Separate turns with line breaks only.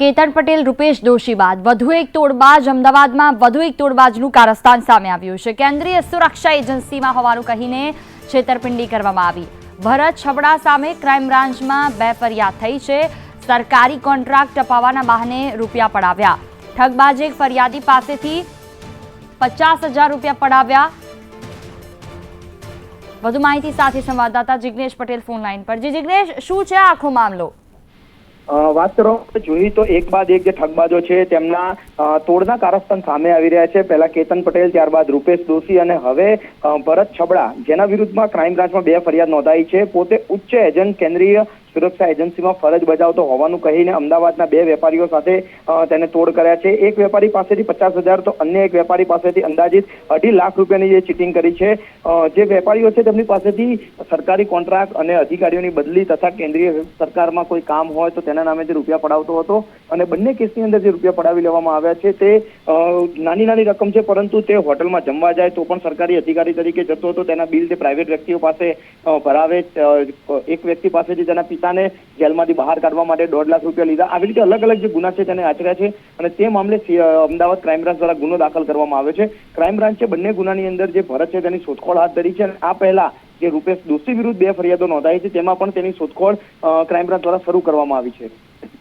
કેતન પટેલ, રૂપેશ દોશી બાદ વધુ એક તોડબાજ અમદાવાદમાં, વધુ એક તોડબાજનું કારસ્તાન સામે આવ્યું છે. કેન્દ્રીય સુરક્ષા એજન્સીમાં હોવાનું કહીને છેતરપિંડી કરવામાં આવી. ભરત છબડા સામે ક્રાઇમ બ્રાન્ચમાં બે ફરિયાદ થઈ છે. સરકારી કોન્ટ્રાક્ટ અપાવવાના બહાને રૂપિયા પડાવ્યા. ઠગબાજે ફરિયાદી પાસેથી પચાસ હજાર રૂપિયા પડાવ્યા. વધુ માહિતી સાથે સંવાદદાતા જિગ્નેશ પટેલ ફોન લાઈન પર. જે જિગ્નેશ, શું છે આખો મામલો?
વાત કરો જોઈએ તો એક બાદ એક જે ઠગબાજો છે, તેમના તોડના કારસ્તાન સામે આવી રહ્યા છે. પહેલા કેતન પટેલ, ત્યારબાદ રૂપેશ દોશી અને હવે ભરત છબડા. જેના વિરુદ્ધમાં ક્રાઇમ બ્રાન્ચમાં બે ફરિયાદ નોંધાઈ છે. પોતે ઉચ્ચ એજન્ટ કેન્દ્રીય સુરક્ષા એજન્સીમાં ફરજ બજાવતો હોવાનું કહીને અમદાવાદના બે વેપારીઓ સાથે તેને તોડ કર્યા છે. એક વેપારી પાસેથી પચાસ હજાર તો અન્ય એક વેપારી પાસેથી અંદાજિત અઢી લાખ રૂપિયાની જે ચીટિંગ કરી છે. જે વેપારીઓ છે તેમની પાસેથી સરકારી કોન્ટ્રાક્ટ અને અધિકારીઓની બદલી તથા કેન્દ્રીય સરકારમાં કોઈ કામ હોય તો તેના નામે જે રૂપિયા પડાવતો હતો. અને બંને કેસની અંદર જે રૂપિયા પડાવી લેવામાં આવ્યા છે, તે નાની નાની રકમ છે, પરંતુ તે હોટલમાં જમવા જાય તો પણ સરકારી અધિકારી તરીકે જતો હતો. તેના બિલ તે પ્રાઇવેટ વ્યક્તિઓ પાસે ભરાવે એક વ્યક્તિ પાસેથી તેના પિતાને જેલમાંથી બહાર કાઢવા માટે દોઢ લાખ રૂપિયા લીધા. આવી રીતે અલગ અલગ જે ગુના છે તેને આચર્યા છે અને તે મામલે અમદાવાદ ક્રાઇમ બ્રાન્ચ દ્વારા ગુનો દાખલ કરવામાં આવ્યો છે. ક્રાઇમ બ્રાન્ચે બંને ગુનાની અંદર જે ભરત છે તેની શોધખોળ હાથ ધરી છે અને આ પહેલા જે રૂપેશ દોશી વિરુદ્ધ બે ફરિયાદો નોંધાઈ છે, તેમાં પણ તેની શોધખોળ ક્રાઇમ બ્રાન્ચ દ્વારા શરૂ કરવામાં આવી છે.